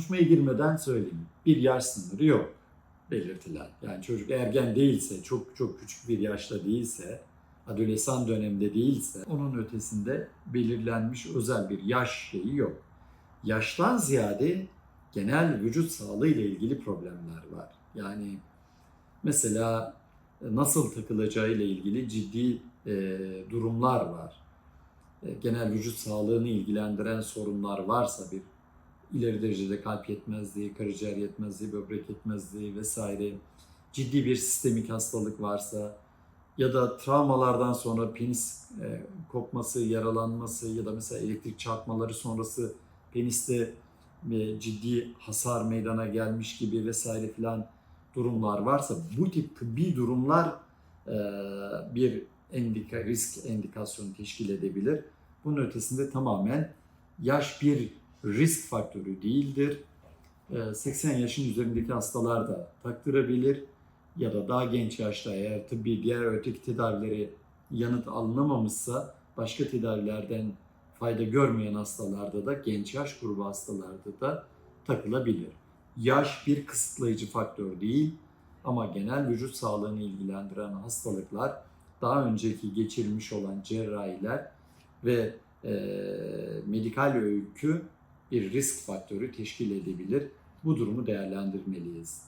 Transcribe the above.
konuşmaya girmeden söyleyeyim. Bir yaş sınırı yok belirtilen. Yani çocuk ergen değilse, çok çok küçük bir yaşta değilse, adolesan dönemde değilse onun ötesinde belirlenmiş özel bir yaş şeyi yok. Yaştan ziyade genel vücut sağlığı ile ilgili problemler var. Yani mesela nasıl takılacağı ile ilgili ciddi e, durumlar var. E, genel vücut sağlığını ilgilendiren sorunlar varsa bir ileri derecede kalp yetmezliği, karaciğer yetmezliği, böbrek yetmezliği vesaire ciddi bir sistemik hastalık varsa ya da travmalardan sonra penis e, kopması, yaralanması ya da mesela elektrik çarpmaları sonrası peniste e, ciddi hasar meydana gelmiş gibi vesaire filan durumlar varsa bu tip tıbbi durumlar e, bir endika, risk endikasyonu teşkil edebilir. Bunun ötesinde tamamen yaş bir risk faktörü değildir. E, 80 yaşın üzerindeki hastalar da taktırabilir ya da daha genç yaşta eğer tıbbi diğer öteki tedavileri yanıt alınamamışsa başka tedavilerden fayda görmeyen hastalarda da genç yaş grubu hastalarda da takılabilir. Yaş bir kısıtlayıcı faktör değil ama genel vücut sağlığını ilgilendiren hastalıklar daha önceki geçirilmiş olan cerrahiler ve e, medikal öykü bir risk faktörü teşkil edebilir. Bu durumu değerlendirmeliyiz.